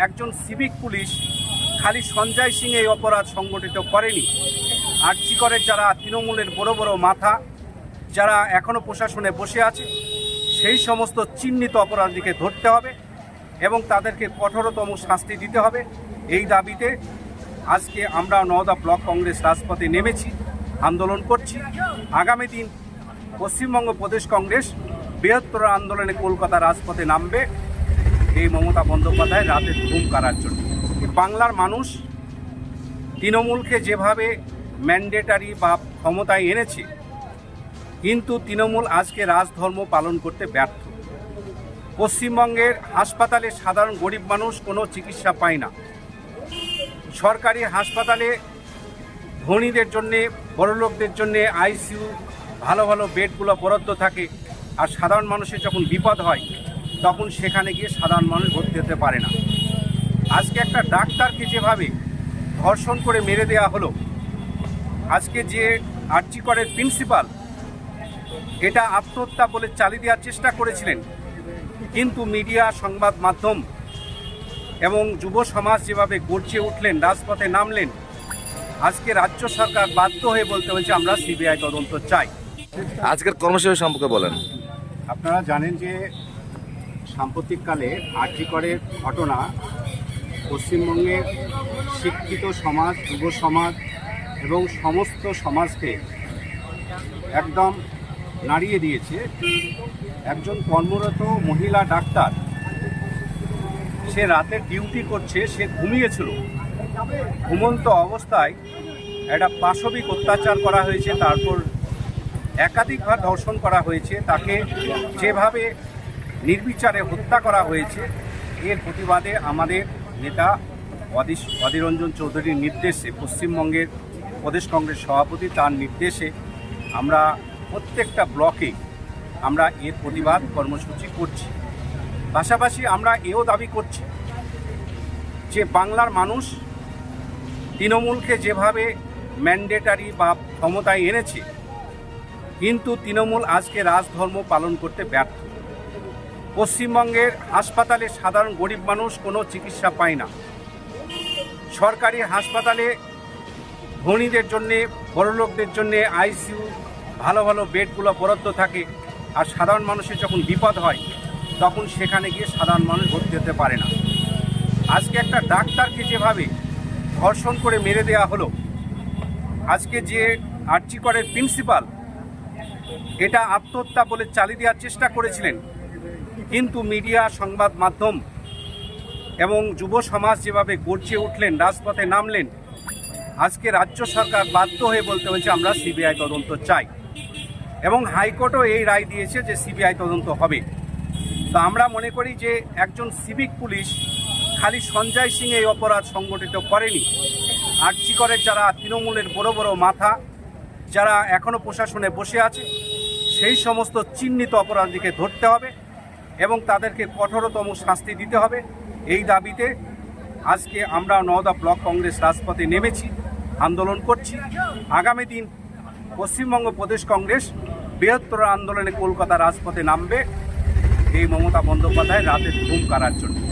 একজন civic police খালি সঞ্জয় সিং এই অপরাধ সংগঠিত করেনি। আর্চিকরের যারা তৃণমূলের বড় বড় মাথা, যারা এখনও প্রশাসনে বসে আছে, সেই সমস্ত চিহ্নিত অপরাধীকে ধরতে হবে এবং তাদেরকে কঠোরতম শাস্তি দিতে হবে। এই দাবিতে আজকে আমরা নওদা ব্লক কংগ্রেস রাজপথে নেমেছি, আন্দোলন করছি। আগামী দিন পশ্চিমবঙ্গ প্রদেশ কংগ্রেস বৃহত্তর আন্দোলনে কলকাতা রাজপথে নামবে। এই মমতা বন্দ্যোপাধ্যায় রাতে ঘুম কারার জন্য। বাংলার মানুষ তৃণমূলকে যেভাবে ম্যান্ডেটারি বা ক্ষমতায় এনেছে, কিন্তু তৃণমূল আজকে রাজধর্ম পালন করতে ব্যর্থ। পশ্চিমবঙ্গের হাসপাতালে সাধারণ গরিব মানুষ কোনো চিকিৎসা পায় না। সরকারি হাসপাতালে ধনীদের জন্যে, বড়লোকদের জন্যে আইসিইউ, ভালো ভালো বেডগুলো বরাদ্দ থাকে। আর সাধারণ মানুষের যখন বিপদ হয় তখন সেখানে গিয়ে সাধারণ মানুষ ভর্তি হতে পারে না। আজকে একটা ডাক্তারকে যেভাবে ধর্ষণ করে মেরে দেওয়া হলো আজকে যে আর্চিকরের প্রিন্সিপাল এটা আত্মহত্যা বলে চালিয়ে দেওয়ার চেষ্টা করেছিলেন কিন্তু মিডিয়া সংবাদ মাধ্যম এবং যুব সমাজ যেভাবে গর্জে উঠলেন রাজপথে নামলেন আজকে রাজ্য সরকার বাধ্য হয়ে বলতে হয়েছে আমরা সিবিআই তদন্ত চাই। আজকের কর্মসূচি সম্পর্কে বলেন। আপনারা জানেন যে সাম্প্রতিককালে আর্যিকরের ঘটনা পশ্চিমবঙ্গের শিক্ষিত সমাজ, যুব সমাজ এবং সমস্ত সমাজকে একদম নাড়িয়ে দিয়েছে। একজন কর্মরত মহিলা ডাক্তার, সে রাতে ডিউটি করছে, সে ঘুমিয়েছিল। ঘুমন্ত অবস্থায় একটা পাশবিক অত্যাচার করা হয়েছে, তারপর একাধিকবার ধর্ষণ করা হয়েছে। তাকে যেভাবে নির্বিচারে হত্যা করা হয়েছে। এর প্রতিবাদে আমাদের নেতা অদিশ অধীরঞ্জন চৌধুরীর নির্দেশে পশ্চিমবঙ্গের প্রদেশ কংগ্রেস সভাপতি তার নির্দেশে আমরা প্রত্যেকটা ব্লকে আমরা এর প্রতিবাদ কর্মসূচি করছি। পাশাপাশি আমরা এও দাবি করছি যে বাংলার মানুষ তৃণমূলকে যেভাবে ম্যান্ডেটারি বা ক্ষমতায় এনেছে, কিন্তু তৃণমূল আজকে রাজধর্ম পালন করতে ব্যর্থ। পশ্চিমবঙ্গের হাসপাতালে সাধারণ গরিব মানুষ কোনো চিকিৎসা পায় না। সরকারি হাসপাতালে ধনীদের জন্যে, বড়লোকদের জন্যে আইসিইউ, ভালো ভালো বেডগুলো বরাদ্দ থাকে আর সাধারণ মানুষের যখন বিপদ হয়, তখন সেখানে গিয়ে সাধারণ মানুষ ভর্তি হতে পারে না। আজকে একটা ডাক্তারকে যেভাবে ধর্ষণ করে মেরে দেওয়া হলো, আজকে যে আর্চিকরের প্রিন্সিপাল, এটা আত্মহত্যা বলে চালিয়ে দেওয়ার চেষ্টা করেছিলেন কিন্তু মিডিয়া, সংবাদ মাধ্যম এবং যুব সমাজ যেভাবে গর্জে উঠলেন, রাজপথে নামলেন, আজকে রাজ্য সরকার বাধ্য হয়ে বলতে হয়েছে, আমরা সিবিআই তদন্ত চাই। এবং হাইকোর্টও এই রায় দিয়েছে যে সিবিআই তদন্ত হবে। তো আমরা মনে করি যে একজন সিভিক পুলিশ খালি সঞ্জয় সিং এই অপরাধ সংগঠিত করেনি। আর্চিকরের যারা তৃণমূলের বড় বড় মাথা, যারা এখনও প্রশাসনে বসে আছে, সেই সমস্ত চিহ্নিত অপরাধীকে ধরতে হবে। এবং তাদেরকে কঠোরতম শাস্তি দিতে হবে। এই দাবিতে আজকে আমরা নওদা ব্লক কংগ্রেস রাজপথে নেমেছি, আন্দোলন করছি। আগামী দিন পশ্চিমবঙ্গ প্রদেশ কংগ্রেস বৃহত্তর আন্দোলনে কলকাতা রাজপথে নামবে। এই মমতা বন্দ্যোপাধ্যায় রাতে ঘুম কারার জন্য।